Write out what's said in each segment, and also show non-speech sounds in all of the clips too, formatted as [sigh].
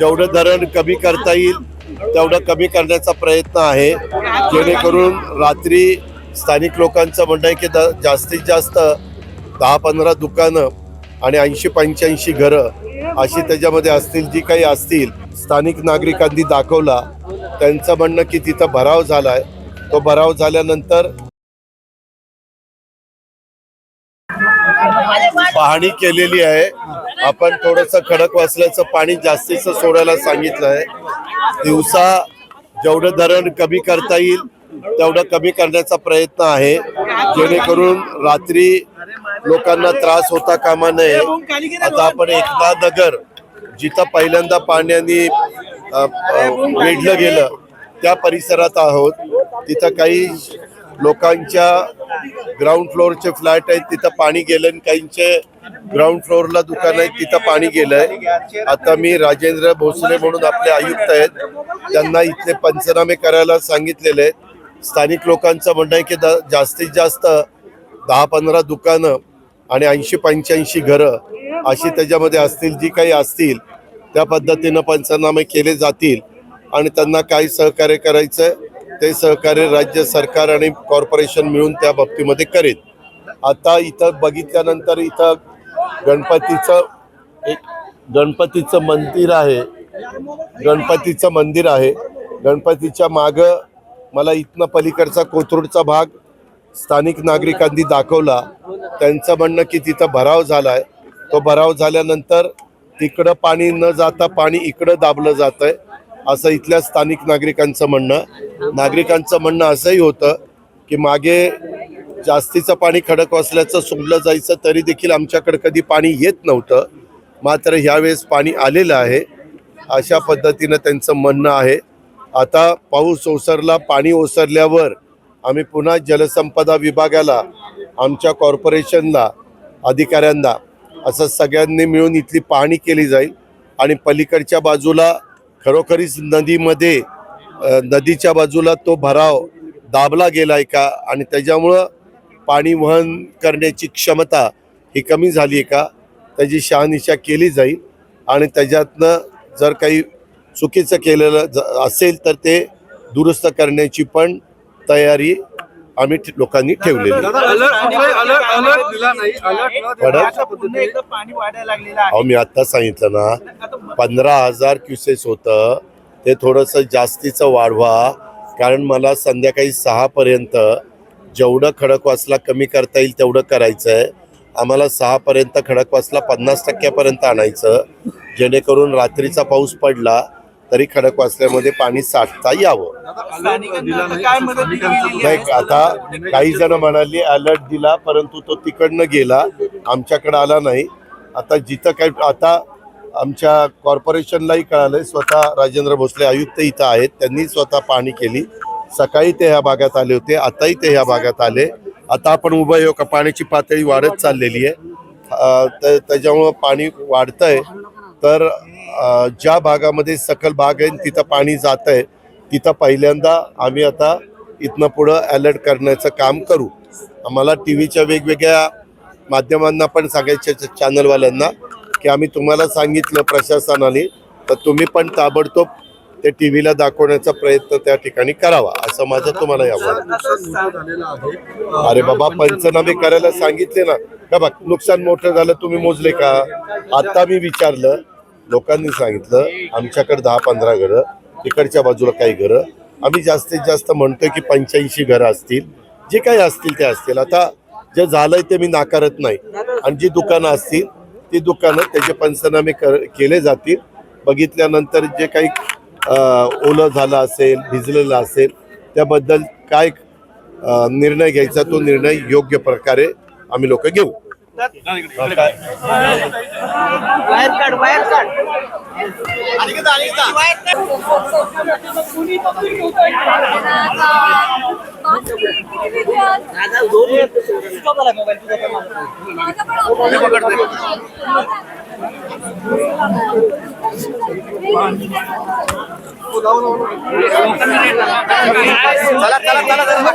जेवढं धरण कमी करता येईल तेवढं कमी करण्याचा प्रयत्न आहे. जेणेकरून रात्री स्थानिक लोकांचं म्हणणं आहे की द जास्तीत जास्त दहा पंधरा दुकानं आणि ऐंशी पंच्याऐंशी घरं अशी त्याच्यामध्ये असतील जी काही असतील स्थानिक नागरिकांनी दाखवला. त्यांचं म्हणणं की तिथं भराव झाला आहे तो भराव झाल्यानंतर पाहणी केलेली आहे. आपण थोडस खडक वाचल्याचं पाणी जास्तीचं सोडायला सांगितलंय दिवसा जेवढं धरण कमी करता येईल तेवढं कमी करण्याचा प्रयत्न आहे. जेणेकरून रात्री लोकांना त्रास होता कामा नये. आता आपण एकदा नगर जिथं पहिल्यांदा पाण्याने वेढलं गेलं त्या परिसरात आहोत. तिथं काही लोकांच्या ग्राउंड फ्लोअरचे फ्लॅट आहेत तिथं पाणी गेलं आणि काहींचे ग्राउंड फ्लोअरला दुकान आहेत तिथं पाणी गेलंय. आता मी राजेंद्र भोसले म्हणून आपले आयुक्त आहेत. त्यांना इथले पंचनामे करायला सांगितलेले आहेत. स्थानिक लोकांचं म्हणणं आहे की द- जास्तीत जास्त दहा पंधरा दुकानं आणि ऐंशी पंच्याऐंशी घरं अशी त्याच्यामध्ये असतील जी काही असतील त्या पद्धतीनं पंचनामे केले जातील आणि त्यांना काय सहकार्य करायचं ते सहकार्य राज्य सरकार आणि कॉर्पोरेशन मिळून त्या बाबतीमध्ये करेल. आता इथं बघितल्यानंतर इथं गणपतीचं एक गणपतीचं मंदिर आहे. गणपतीचं मंदिर आहे. गणपतीच्या मागं मला इथनं पलीकडचा कोथरूडचा भाग स्थानिक नागरिकांनी दाखवला. त्यांचं म्हणणं की तिथं भराव झाला आहे तो भराव झाल्यानंतर तिकडं पाणी न जाता पाणी इकडं दाबलं जात आहे असं इथल्या स्थानिक नागरिकांचं म्हणणं. नागरिकांचं म्हणणं असंही होतं की मागे जास्तीचं पाणी खडक वाचल्याचं सोडलं जायचं तरी देखील आमच्याकडे कधी पाणी येत नव्हतं. मात्र ह्यावेळेस पाणी आलेलं आहे. अशा पद्धतीनं त्यांचं म्हणणं आहे. आता पाऊस ओसरला पाणी ओसरल्यावर आम्ही पुन्हा जलसंपदा विभागाला आमच्या कॉर्पोरेशनला अधिकाऱ्यांना असं सगळ्यांनी मिळून इथली पाहणी केली जाईल आणि पलीकडच्या बाजूला खरोखरीच नदीमध्ये नदीच्या बाजूला तो भराव दाबला गेला आहे का? आणि त्याच्यामुळं पाणी वहन करण्याची क्षमता ही कमी झाली आहे का? त्याची शहानिशा केली जाईल. आणि त्याच्यातनं जर काही चुकीचं केलेलं ज- असेल तर ते दुरुस्त करण्याची पण तयारी आम्ही लोकांनी ठेवलेली. अहो मी आता सांगितलं ना पंधरा हजार क्युसेस होतं. ते थोडंसं जास्तीचं वाढवा. कारण मला संध्याकाळी सहापर्यंत जेवढं खडकवासला कमी करता येईल तेवढं करायचं आहे आम्हाला सहापर्यंत खडकवासला पन्नास टक्क्यापर्यंत आणायचं. जेणेकरून रात्रीचा पाऊस पडला. तरी खडकवासल्यामध्ये पाणी साठता यावं. आता नाही आता काही जण म्हणाली अलर्ट दिला परंतु तो तिकडनं गेला आमच्याकडे आला नाही. आता जिथं काय आता आमच्या कॉर्पोरेशनलाही कळालंय स्वतः राजेंद्र भोसले आयुक्त इथं आहेत त्यांनी स्वतः पाहणी केली. सकाळी ते ह्या भागात आले होते आताही ते ह्या भागात आले. आता आपण उभं येऊ हो का? पाण्याची पातळी वाढत चाललेली आहे. त्याच्यामुळं पाणी वाढतंय. तर ज्या भागामध्ये सकल भाग आहे तिथं पाणी जात आहे तिथं पहिल्यांदा आम्ही आता इथनं पुढं अलर्ट करण्याचं काम करू. आम्हाला टी व्हीच्या वेगवेगळ्या माध्यमांना पण सांगायचे चॅनलवाल्यांना की आम्ही तुम्हाला सांगितलं प्रशासनाने तर तुम्ही पण ताबडतोब ते टी व्हीला दाखवण्याचा प्रयत्न त्या ठिकाणी करावा असं माझं तुम्हाला यावं अरे बाबा पंचनामे करायला सांगितले ना का बघ नुकसान मोठं झालं तुम्ही मोजले का? आता मी विचारलं लोकांनी सांगितलं आमच्याकडे दहा पंधरा घरं इकडच्या बाजूला काही घरं. आम्ही जास्तीत जास्त म्हणतोय की पंच्याऐंशी घरं असतील. जे काही असतील ते असतील. आता जे झालंय ते मी नाकारत नाही. आणि जी दुकानं असतील ती दुकानं त्याचे पंचनामे कर केले जातील. बघितल्यानंतर जे काही ओलं झालं असेल भिजलेलं असेल त्याबद्दल काय निर्णय घ्यायचा तो निर्णय योग्य प्रकारे आम्ही लोक घेऊ. వైర్ కార్డ్ వైర్ కార్డ్ అడిగితే అడిగితే వైర్ కార్డ్ दादा दोन स्टॉप झाला मोबाईल तुझा पकडते चला चला चला।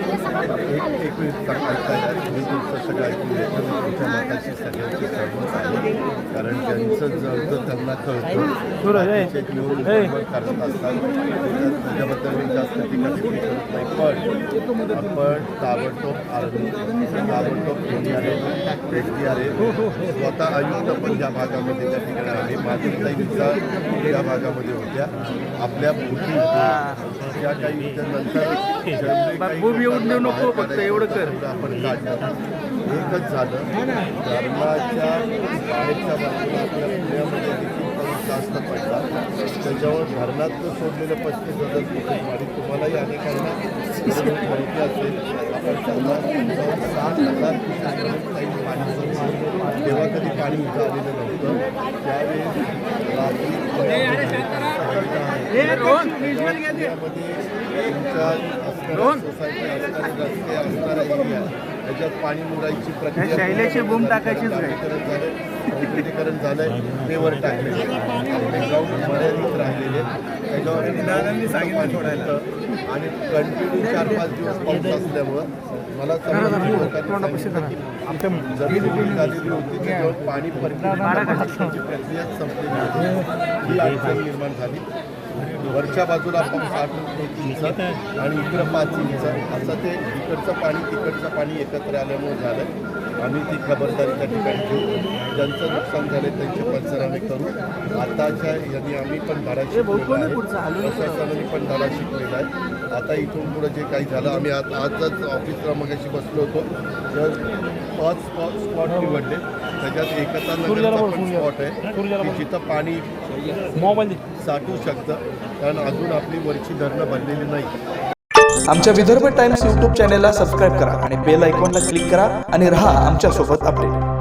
एक तुमचं सगळं ऐकून मताशी सगळ्यांची सहमत आहे. कारण ज्यांचं जळतं त्यांना कळतं. करत असतात. त्याच्याबद्दल मी जास्त टिप्पणी करत नाही. पण आपण ताबडतोब आर्मी ताबडतोब N D R S D R स्वतः आयुक्त पण ज्या भागामध्ये त्या ठिकाणी आहे. मातृताई विचार त्या भागामध्ये होत्या. आपल्या भूती ज्या काही युद्धानंतर [laughs] भूमी नको, फक्त एवढं कर. आपण काढलं. एकच झालं. धर्माच्या बाहेरच्या बाजूला आपल्या पुण्यामध्ये देखील पाऊस जास्त पडला. त्याच्यावर धरणातनं सोडलेलं पस्तीस हजार तुम्हालाही अनेकांना सात पाणी तेव्हा कधी पाणी इथं आलेलं नव्हतं त्यावेळेस सोसायटी असणारे रस्ते असणारा एरिया त्याच्यात पाणी मुरायची प्रक्रिया शैलेची बूम टाकायचीच. डांबरीकरण झालंय. पेवर टाकले. ग्राउंड मर्यादित राहिलेले. त्याच्यावर सांगितलं सोडायला. आणि कंटिन्यू चार पाच दिवस पाऊस असल्यामुळं मला सांगितलं की जमीन उघडी झालेली होती त्याच्यावर पाणी परत प्रक्रिया संपलेली होती ही अडचण निर्माण झाली. वरच्या बाजूला आपण साठ इंच आणि इकडं पाच इंच असं ते इकडचं पाणी तिकडचं पाणी एकत्र आल्यामुळे झालं. आम्ही ती खबरदारी त्या ठिकाणी घेऊ ज्यांचं नुकसान झालं त्यांचे पंचनामे करू. आताच्या यांनी आम्ही पण धडा शिकलेला आहे. प्रशासनाने पण धडा शिकलेला आहे. आता इथून पुढे जे काही झालं आम्ही आज आजच ऑफिसला मगाशी बसलो होतो. तर पाच स्पॉट निवडले. त्याच्यात एकता नगरचा पण स्पॉट आहे. जिथं पाणी साठवू शकतं कारण अजून आपली वरची धरणं भरलेली नाही. आमच्या विदर्भ टाइम्स यूट्यूब चॅनेलला सबस्क्राईब करा आणि बेल आयकॉनला क्लिक करा आणि रहा आमच्यासोबत अपडेट.